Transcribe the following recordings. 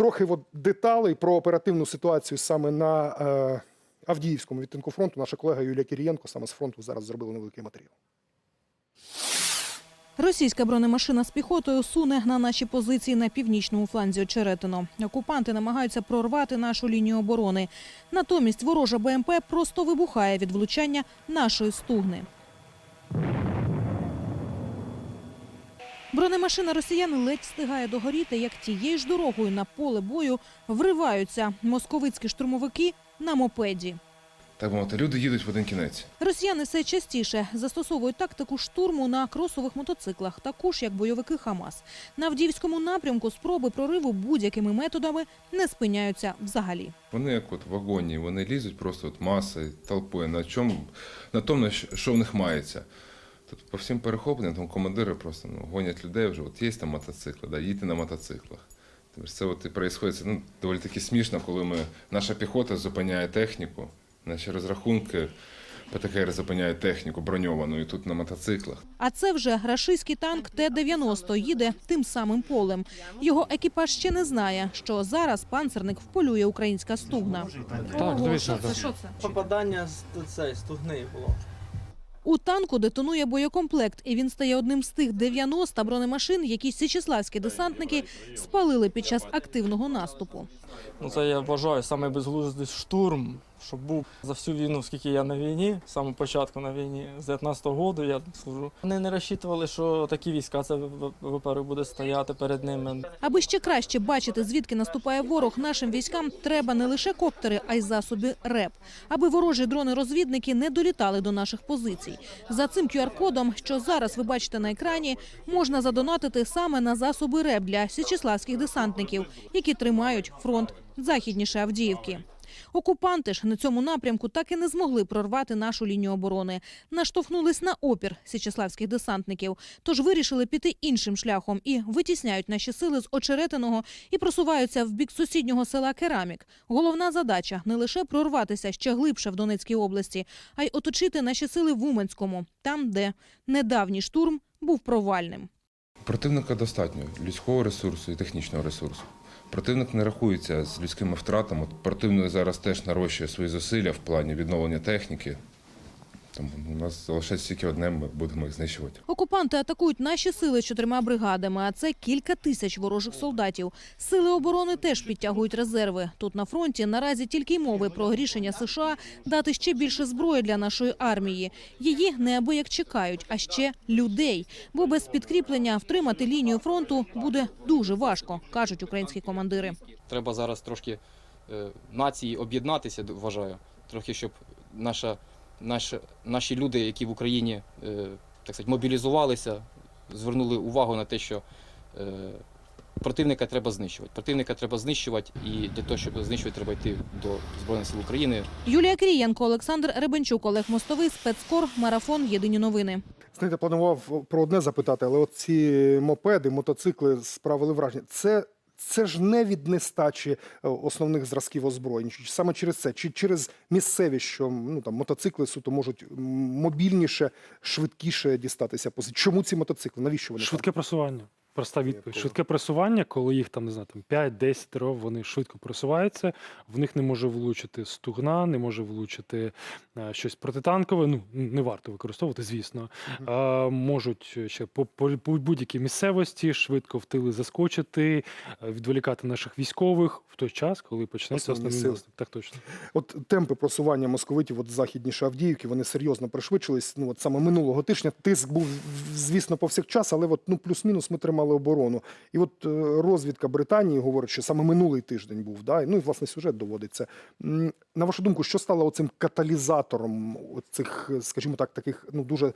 трохи от деталей про оперативну ситуацію саме на е, Авдіївському відтинку фронту. Наша колега Юлія Кірієнко саме з фронту зараз зробила невеликий матеріал. Російська бронемашина з піхотою суне на наші позиції на північному фланзі Очеретино. Окупанти намагаються прорвати нашу лінію оборони. Натомість ворожа БМП просто вибухає від влучання нашої стугни. Бронемашина росіян ледь встигає догоріти, як тією ж дорогою на поле бою вриваються московицькі штурмовики на мопеді. Так мовити, люди їдуть в один кінець. Росіяни все частіше застосовують тактику штурму на кросових мотоциклах, таку ж як бойовики Хамас. На Авдіївському напрямку спроби прориву будь-якими методами не спиняються взагалі. Вони як от в вагоні, вони лізуть просто от масою, толпою, на чому, на тому, що в них мається. Тут по всім перехопленням там командири просто ну, гонять людей вже, от є там мотоцикли, да, їдьте на мотоциклах. Тобто це от і відбувається ну, доволі таки смішно, коли ми, наша піхота зупиняє техніку, наші розрахунки ПТКР зупиняють техніку броньовану і тут на мотоциклах. А це вже рашистський танк Т-90 їде тим самим полем. Його екіпаж ще не знає, що зараз панцерник вполює українська стугна. Так, звісно, це? Що це? Попадання з цей, стугни було. У танку детонує боєкомплект, і він стає одним з тих 90 бронемашин, які січеславські десантники спалили під час активного наступу. Ну це я вважаю саме безглуздий штурм, щоб був за всю війну, скільки я на війні, з початку на війні, з 19-го року я служу. Вони не розчитували, що такі війська це виперед буде стояти перед ними. Аби ще краще бачити, звідки наступає ворог, нашим військам треба не лише коптери, а й засоби РЕП, аби ворожі дрони-розвідники не долітали до наших позицій. За цим QR-кодом, що зараз ви бачите на екрані, можна задонатити саме на засоби РЕП для січеславських десантників, які тримають фронт західніше Авдіївки. Окупанти ж на цьому напрямку так і не змогли прорвати нашу лінію оборони. Наштовхнулись на опір січеславських десантників, тож вирішили піти іншим шляхом і витісняють наші сили з очеретиного і просуваються в бік сусіднього села Керамік. Головна задача не лише прорватися ще глибше в Донецькій області, а й оточити наші сили в Уманському, там, де недавній штурм був провальним. Противника достатньо людського ресурсу і технічного ресурсу. Противник не рахується з людськими втратами. Противник зараз теж нарощує свої зусилля в плані відновлення техніки. Тому у нас залишається тільки одне, ми будемо їх знищувати. Окупанти атакують наші сили чотирма бригадами, а це кілька тисяч ворожих солдатів. Сили оборони теж підтягують резерви. Тут на фронті наразі тільки й мови про рішення США дати ще більше зброї для нашої армії. Її неабияк чекають, а ще людей. Бо без підкріплення втримати лінію фронту буде дуже важко, кажуть українські командири. Треба зараз трошки е, нації об'єднатися, вважаю. Трохи, щоб наша, наша, наші люди, які в Україні е, так сказати, мобілізувалися, звернули увагу на те, що е, противника треба знищувати. Противника треба знищувати, і для того, щоб знищувати, треба йти до Збройних сил України. Юлія Крієнко, Олександр Ребенчук, Олег Мостовий, спецкор, марафон. Єдині новини. Знаєте, планував про одне запитати, але от ці мопеди, мотоцикли справили враження. Це, це ж не від нестачі е, основних зразків озброєнь. Чи Саме через це, чи через місцевість, що ну там мотоцикли суто можуть мобільніше, швидкіше дістатися. Чому ці мотоцикли? Навіщо вони? там? Швидке просування. Проста відповідь. Швидке просування, коли їх там не знаю, там 5-10 років вони швидко просуваються, в них не може влучити стугна, не може влучити е, щось протитанкове. Ну не варто використовувати, звісно. А, можуть ще по, по, по будь-якій місцевості швидко в тили заскочити, е, відволікати наших військових в той час, коли почнеться Основні основний сили. наступ. Так точно. От темпи просування московитів от західніше Авдіївки, вони серйозно пришвидшились. Ну от саме минулого тижня тиск був, звісно, повсякчас, але от, ну, плюс-мінус ми тримали оборону. І от е, розвідка Британії говорить, що саме минулий тиждень був. Да? Ну і власне сюжет доводиться. На вашу думку, що стало оцим каталізатором цих, скажімо так, таких ну дуже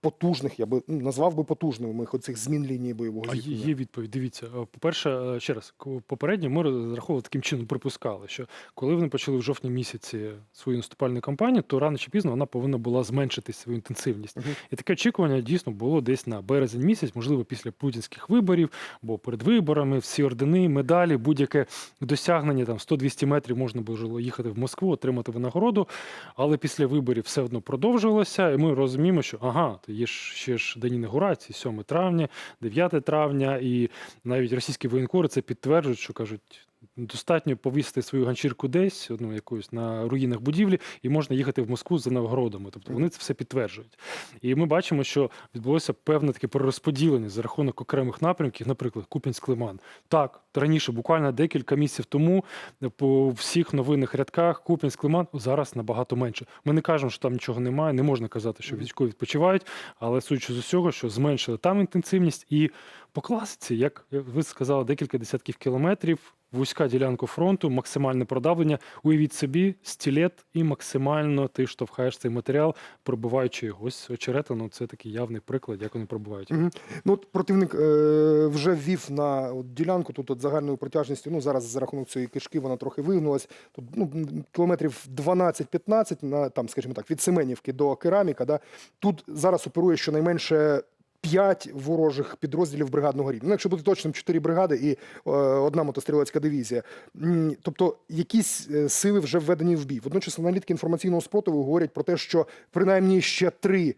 потужних, я би ну, назвав би потужними оцих змін лінії бойового зіткнення? є відповідь. Дивіться, Е, по-перше, е, ще раз, попередньо ми розраховували таким чином, припускали, що коли вони почали в жовтні місяці свою наступальну кампанію, то рано чи пізно вона повинна була зменшити свою інтенсивність. Мгм. І таке очікування дійсно було десь на березень місяць, можливо, після путінських виборів, бо перед виборами всі ордени, медалі, будь-яке досягнення там 100-200 метрів можна було їхати в Москву, отримати винагороду. Але після виборів все одно продовжувалося, і ми розуміємо, що ага, то є ж ще ж день інаугурації, 7 травня, 9 травня, і навіть російські воєнкори це підтверджують, що кажуть. Достатньо повісити свою ганчірку десь, ну якусь на руїнах будівлі, і можна їхати в Москву за нагородами. Тобто вони це все підтверджують. І ми бачимо, що відбулося певне таке перерозподілення за рахунок окремих напрямків, наприклад, Купінськ-Лиман. Так, раніше, буквально декілька місяців тому, по всіх новинних рядках Купінськ-Лиман зараз набагато менше. Ми не кажемо, що там нічого немає, не можна казати, що військові відпочивають, але судячи з усього, що зменшили там інтенсивність і по класиці, як ви сказали, декілька десятків кілометрів. Вузька ділянка фронту, максимальне продавлення. Уявіть собі, стілет і максимально ти штовхаєш цей матеріал, пробиваючи його. Ось очерета, ну це такий явний приклад, як вони пробувають. Мгм. Ну, от противник е, вже ввів на от, ділянку тут от, загальною протяжністю. Ну, зараз за рахунок цієї кишки вона трохи вигнулась. Тут ну, кілометрів 12-15, на, там, скажімо так, від Семенівки до Кераміка. Да? Тут зараз оперує щонайменше 5 ворожих підрозділів бригадного рівня. Ну, якщо бути точним, чотири бригади і е, одна мотострілецька дивізія. Тобто якісь е, сили вже введені в бій. Водночас аналітики інформаційного спротиву говорять про те, що принаймні ще три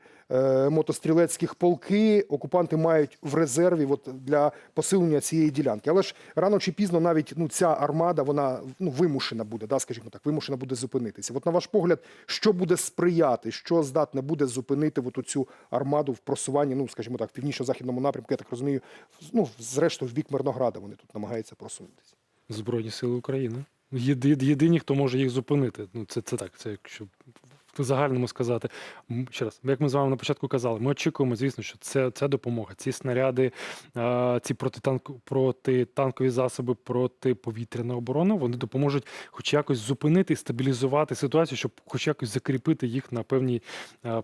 мотострілецьких полки окупанти мають в резерві от, для посилення цієї ділянки. Але ж рано чи пізно навіть ну, ця армада вона ну, вимушена буде, да, скажімо так, вимушена буде зупинитися. От на ваш погляд, що буде сприяти, що здатне буде зупинити от цю армаду в просуванні, ну скажімо так, в північно-західному напрямку, я так розумію, ну зрештою в бік Мирнограда вони тут намагаються просунутися. Збройні сили України. Єди, єдині, хто може їх зупинити. Ну, це, це так, це якщо в загальному сказати. Ще раз, як ми з вами на початку казали, ми очікуємо, звісно, що це, це допомога. Ці снаряди, ці протитанк, протитанкові засоби, протиповітряна оборона, вони допоможуть хоч якось зупинити стабілізувати ситуацію, щоб хоч якось закріпити їх на певній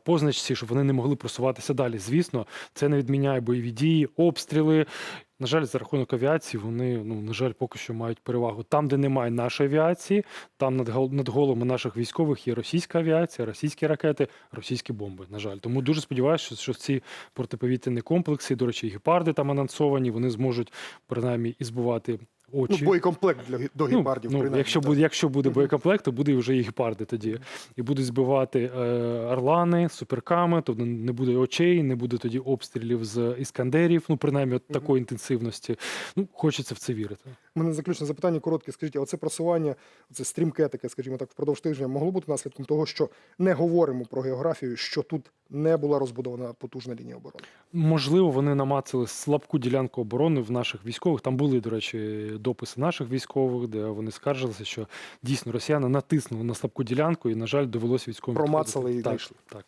позначці, щоб вони не могли просуватися далі. Звісно, це не відміняє бойові дії, обстріли. На жаль, за рахунок авіації вони, ну на жаль, поки що мають перевагу. Там, де немає нашої авіації, там над гол- над головами наших військових є російська авіація, російські ракети, російські бомби. На жаль, тому дуже сподіваюся, що, ці протиповітряні комплекси, до речі, гепарди там анонсовані, вони зможуть принаймні і збивати очі. Ну, боєкомплект для до Ну, гепардів. ну, принаймні, якщо буде, якщо буде боєкомплект, то буде вже і гепарди тоді. І будуть збивати е, орлани, суперками, тобто не буде очей, не буде тоді обстрілів з іскандерів, ну принаймні от такої інтенсивності. Ну, хочеться в це вірити. У мене заключне запитання коротке. Скажіть, а оце просування, це стрімке таке, скажімо так, впродовж тижня могло бути наслідком того, що не говоримо про географію, що тут не була розбудована потужна лінія оборони. Можливо, вони намацали слабку ділянку оборони в наших військових. Там були, до речі, дописи наших військових, де вони скаржилися, що дійсно росіяни натиснули на слабку ділянку, і, на жаль, довелося військовим Промацали і так. Так.